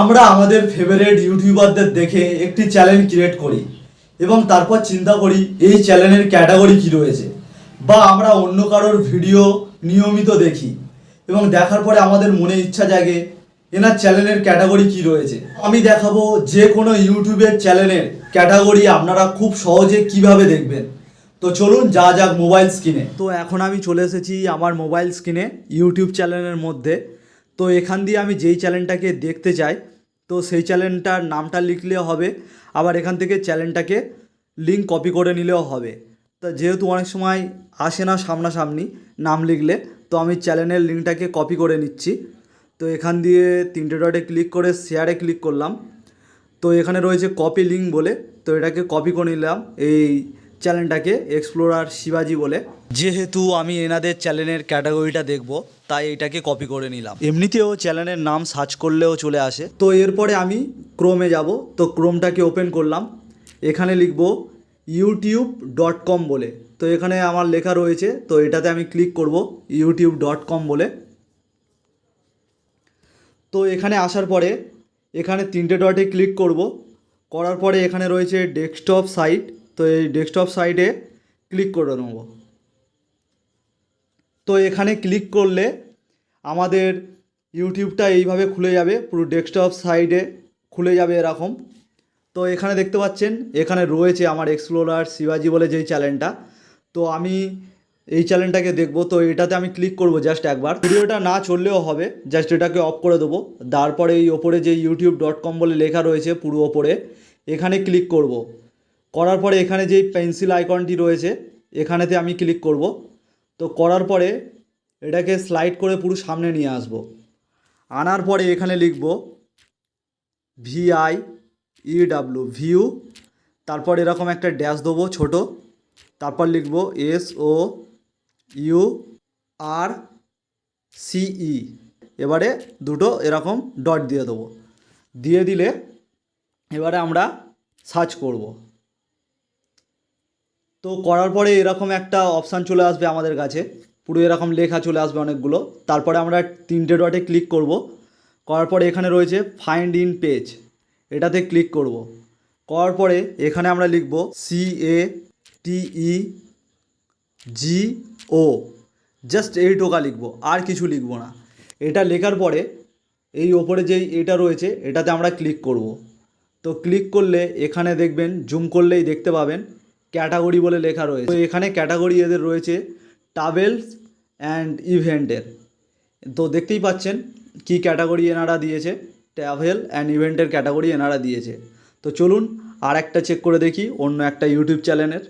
আমরা আমাদের ফেভারিট ইউটিউবারদের দেখে একটি চ্যানেল ক্রিয়েট করি এবং তারপর চিন্তা করি এই চ্যানেলের ক্যাটাগরি কী রয়েছে বা আমরা অন্য কারোর ভিডিও নিয়মিত দেখি এবং দেখার পরে আমাদের মনে ইচ্ছা জাগে এনার চ্যানেলের ক্যাটাগরি কি রয়েছে। আমি দেখাবো যে কোনো ইউটিউবের চ্যানেলের ক্যাটাগরি আপনারা খুব সহজে কীভাবে দেখবেন। তো চলুন যা যাক মোবাইল স্ক্রিনে তো এখন আমি চলে এসেছি আমার মোবাইল স্ক্রিনে ইউটিউব চ্যানেলের মধ্যে। তো এখান দিয়ে আমি যেই চ্যানেলটাকে দেখতে চাই তো সেই চ্যানেলটার নামটা লিখলেও হবে, আবার এখান থেকে চ্যানেলটাকে লিঙ্ক কপি করে নিলেও হবে। তা যেহেতু অনেক সময় আসে না সামনাসামনি নাম লিখলে, তো আমি চ্যানেলের লিঙ্কটাকে কপি করে নিচ্ছি। তো এখান দিয়ে তিনটে ডটে ক্লিক করে শেয়ারে ক্লিক করলাম। তো এখানে রয়েছে কপি লিঙ্ক বলে, তো এটাকে কপি করে নিলাম এই চ্যানেলটাকে এক্সপ্লোরার শিবাজি বলে। যেহেতু আমি এনাদের চ্যানেলের ক্যাটাগরিটা দেখব, তাই এটাকে কপি করে নিলাম। এমনিতেও চ্যানেলের নাম সার্চ করলেও চলে আসে। তো এরপরে আমি ক্রোমে যাব। তো ক্রোমটাকে ওপেন করলাম। এখানে লিখব ইউটিউব ডট কম বলে। তো এখানে আমার লেখা রয়েছে। তো এটাতে আমি ক্লিক করব ইউটিউব ডট কম বলে। তো এখানে আসার পরে এখানে তিনটে ডটে ক্লিক করব। করার পরে এখানে রয়েছে ডেস্কটপ সাইট তো এই ডেস্কটপ সাইটে ক্লিক করে নেব। তো এখানে ক্লিক করলে আমাদের ইউটিউবটা এইভাবে খুলে যাবে, পুরো ডেস্কটপ সাইডে খুলে যাবে এরকম। তো এখানে দেখতে পাচ্ছেন, এখানে রয়েছে আমার এক্সপ্লোরার শিবাজি বলে যেই চ্যানেলটা তো আমি এই চ্যানেলটাকে দেখব, তো এটাতে আমি ক্লিক করব জাস্ট একবার। ভিডিওটা না চললেও হবে জাস্ট এটাকে অফ করে দেবো। তারপরে এই ওপরে যে ইউটিউব ডট কম বলে লেখা রয়েছে, পুরো ওপরে, এখানে ক্লিক করব। করার পরে এখানে যেই পেন্সিল আইকনটি রয়েছে, এখানেতে আমি ক্লিক করব। তো করার পরে এটাকে স্লাইড করে পুরো সামনে নিয়ে আসব। আনার পরে এখানে লিখব ভিআই ইডাব্লিউ ভিউ তারপর এরকম একটা ড্যাশ দেবো ছোট, তারপর লিখব এস ও ইউ আর সিই এবারে দুটো এরকম ডট দিয়ে দেবো। দিয়ে দিলে এবারে আমরা সার্চ করব। তো করার পরে এরকম একটা অপশান চলে আসবে আমাদের কাছে। পুরো এরকম লেখা চলে আসবে অনেকগুলো। তারপরে আমরা তিনটে ডটে ক্লিক করব। করার পরে এখানে রয়েছে ফাইন্ড ইন পেজ এটাতে ক্লিক করব। করার পরে এখানে আমরা লিখব সি এ টিই জি ও জাস্ট এই টোকা লিখব, আর কিছু লিখব না। এটা লেখার পরে এই ওপরে যেই এটা রয়েছে, এটাতে আমরা ক্লিক করব। তো ক্লিক করলে এখানে দেখবেন জুম করলেই দেখতে পাবেন। ক্যাটাগরি বলে লেখা রয়েছে। তো এখানে ক্যাটাগরি এদের রয়েছে ট্রাভেলস অ্যান্ড ইভেন্টের। তো দেখতেই পাচ্ছেন কি ক্যাটাগরি এনারা দিয়েছে। ট্রাভেল অ্যান্ড ইভেন্টের ক্যাটাগরি এনারা দিয়েছে। তো চলুন আর একটা চেক করে দেখি অন্য একটা ইউটিউব চ্যানেলের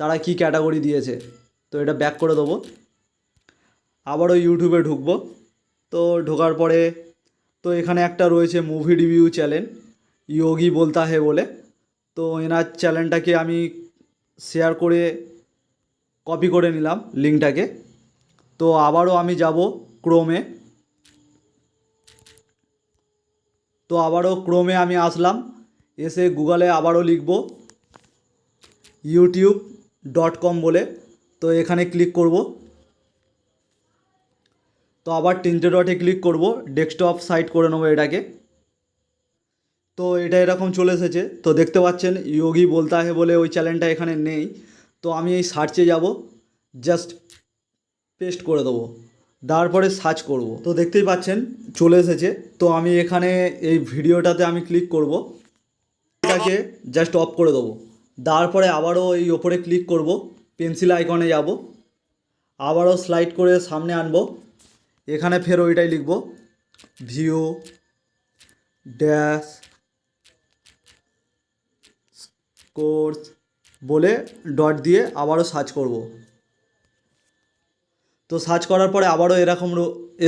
তারা কি ক্যাটাগরি দিয়েছে। তো এটা ব্যাক করে দেবো। আবারও ইউটিউবে ঢুকবো। তো ঢোকার পরে তো এখানে একটা রয়েছে মুভি রিভিউ চ্যানেল ইয়োগি বলতা হে বলে। তো এনার চ্যানেলটাকে আমি শেয়ার করে কপি করে নিলাম লিঙ্কটাকে তো আবারও আমি যাব ক্রোমে তো আবারও ক্রোমে আমি আসলাম। এসে গুগলে আবারও লিখব ইউটিউব ডট কম বলে। তো এখানে ক্লিক করব। তো আবার তিনটে ডটে ক্লিক করব। ডেস্কটপ সাইট করে নেব এটাকে। এটা এরকম চলে এসেছে। তো দেখতে পাচ্ছেন, ইয়োগি বলতা হে বলে ওই চ্যানেলটা এখানে নেই। তো আমি এই সার্চে যাব জাস্ট পেস্ট করে দেবো। তারপরে সার্চ করব। তো দেখতেই পাচ্ছেন, চলে এসেছে। তো আমি এখানে এই ভিডিওটাতে আমি ক্লিক করব। এটাকে জাস্ট অফ করে দেবো। তারপরে আবারও এই ওপরে ক্লিক করব। পেন্সিল আইকনে যাব। আবারও স্লাইড করে সামনে আনব। এখানে ফের ওইটাই লিখব। ভিও ড্যাশ কোর্স বলে ডট দিয়ে আবারও সার্চ করব। তো সার্চ করার পরে আবারও এরকম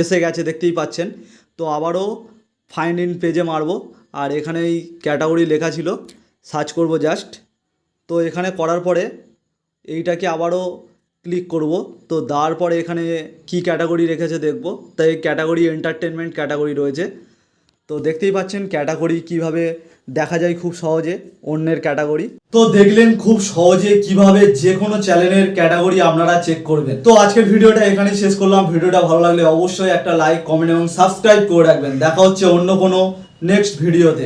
এসে গেছে, দেখতেই পাচ্ছেন। তো আবারও ফাইন্ড ইন পেজে মারবো। আর এখানে এই ক্যাটাগরি লেখা ছিল সার্চ করব জাস্ট তো এখানে করার পরে এইটাকে আবারও ক্লিক করব। তো দেওয়ার পরে এখানে কি ক্যাটাগরি রেখেছে দেখব। তাই ক্যাটাগরি এন্টারটেনমেন্ট ক্যাটাগরি রয়েছে। তো দেখতেই পাচ্ছেন ক্যাটাগরি কীভাবে দেখা যায় খুব সহজে অন্যের ক্যাটাগরি। তো দেখলেন খুব সহজে কীভাবে যে কোনো চ্যানেলের ক্যাটাগরি আপনারা চেক করবেন। তো আজকের ভিডিওটা এখানেই শেষ করলাম। ভিডিওটা ভালো লাগলে অবশ্যই একটা লাইক কমেন্ট এবং সাবস্ক্রাইব করে রাখবেন। দেখা হচ্ছে অন্য কোনো নেক্সট ভিডিওতে